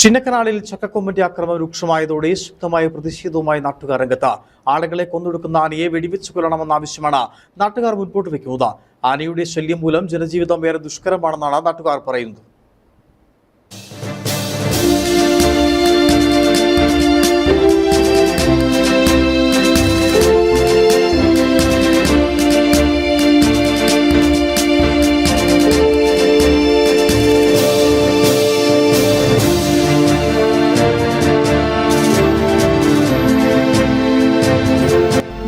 ചിന്നക്കനാലിൽ ചക്കക്കൊമ്പന്റെ ആക്രമണം രൂക്ഷമായതോടെ ശക്തമായ പ്രതിഷേധവുമായി നാട്ടുകാർ രംഗത്ത്. ആളുകളെ കൊന്നൊടുക്കുന്ന ആനയെ വെടിവെച്ച് കൊല്ലണമെന്ന ആവശ്യമാണ് നാട്ടുകാർ മുൻപോട്ട് വെക്കുന്നത്. ആനയുടെ ശല്യം മൂലം ജനജീവിതം ഏറെ ദുഷ്കരമാണെന്നാണ് നാട്ടുകാർ പറയുന്നത്.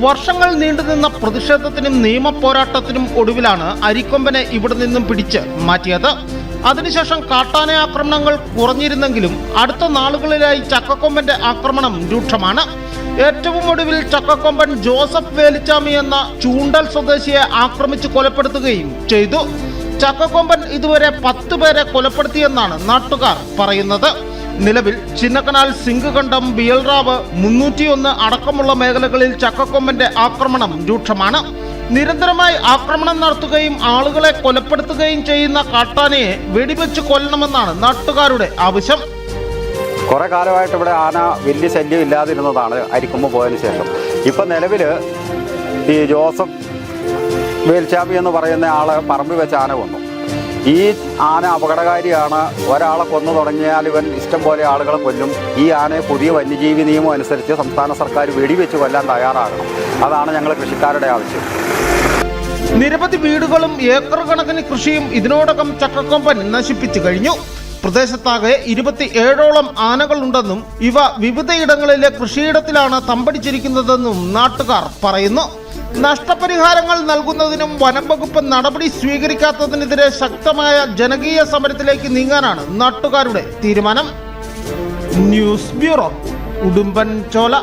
വർഷങ്ങൾ നീണ്ടുനിന്ന പ്രതിഷേധത്തിനും നിയമ പോരാട്ടത്തിനും ഒടുവിലാണ് അരിക്കൊമ്പനെ ഇവിടെ നിന്നും പിടിച്ച് മാറ്റിയത്. അതിനുശേഷം കാട്ടാന ആക്രമണങ്ങൾ കുറഞ്ഞിരുന്നെങ്കിലും അടുത്ത നാളുകളിലായി ചക്കക്കൊമ്പന്റെ ആക്രമണം രൂക്ഷമാണ്. ഏറ്റവും ഒടുവിൽ ചക്കക്കൊമ്പൻ ജോസഫ് വേലിച്ചാമി എന്ന ചൂണ്ടൽ സ്വദേശിയെ ആക്രമിച്ച് കൊലപ്പെടുത്തുകയും ചെയ്തു. ചക്കക്കൊമ്പൻ ഇതുവരെ പത്ത് പേരെ കൊലപ്പെടുത്തിയെന്നാണ് നാട്ടുകാർ പറയുന്നത്. നിലവിൽ ചിന്നക്കനാൽ സിംഗുകണ്ടം ബിയൽറാവ് മുന്നൂറ്റിയൊന്ന് അടക്കമുള്ള മേഖലകളിൽ ചക്കക്കൊമ്പന്റെ ആക്രമണം രൂക്ഷമാണ്. നിരന്തരമായി ആക്രമണം നടത്തുകയും ആളുകളെ കൊലപ്പെടുത്തുകയും ചെയ്യുന്ന കാട്ടാനയെ വെടിവെച്ച് കൊല്ലണമെന്നാണ് നാട്ടുകാരുടെ ആവശ്യം. കുറെ കാലമായിട്ട് ഇവിടെ ആന വലിയ ശല്യം ഇല്ലാതിരുന്നതാണ് അരിക്കുമ്പ് പോയതിന് ശേഷം. ഇപ്പം നിലവിൽ ഈ ജോസഫ് വേൽച്ചാമി എന്ന് പറയുന്ന ആളെ പറമ്പിൽ വെച്ച് ആന കൊന്നു. ഈ ആന അപകടകാരിയാണ്. ഒരാളെ കൊന്നു തുടങ്ങിയാൽ ഇവൻ ഇഷ്ടം പോലെ ആളുകളെ കൊല്ലും. ഈ ആനയെ പുതിയ വന്യജീവി നിയമം അനുസരിച്ച് സംസ്ഥാന സർക്കാർ വെടിവെച്ച് കൊല്ലാൻ തയ്യാറാകണം. അതാണ് ഞങ്ങൾ കൃഷിക്കാരുടെ ആവശ്യം. നിരവധി വീടുകളും ഏക്കർ കണക്കിന് കൃഷിയും ഇതിനോടകം ചക്രക്കൊമ്പൻ നശിപ്പിച്ചു കഴിഞ്ഞു. പ്രദേശത്താകെ ഇരുപത്തി ഏഴോളം ആനകളുണ്ടെന്നും ഇവ വിവിധയിടങ്ങളിലെ കൃഷിയിടത്തിലാണ് തമ്പടിച്ചിരിക്കുന്നതെന്നും നാട്ടുകാർ പറയുന്നു. നഷ്ടപരിഹാരങ്ങൾ നൽകുന്നതിനും വനം വകുപ്പ് നടപടി സ്വീകരിക്കാത്തതിനെതിരെ ശക്തമായ ജനകീയ സമരത്തിലേക്ക് നീങ്ങാനാണ് നാട്ടുകാരുടെ തീരുമാനം. ന്യൂസ് ബ്യൂറോ ഉടുമ്പൻ ചോല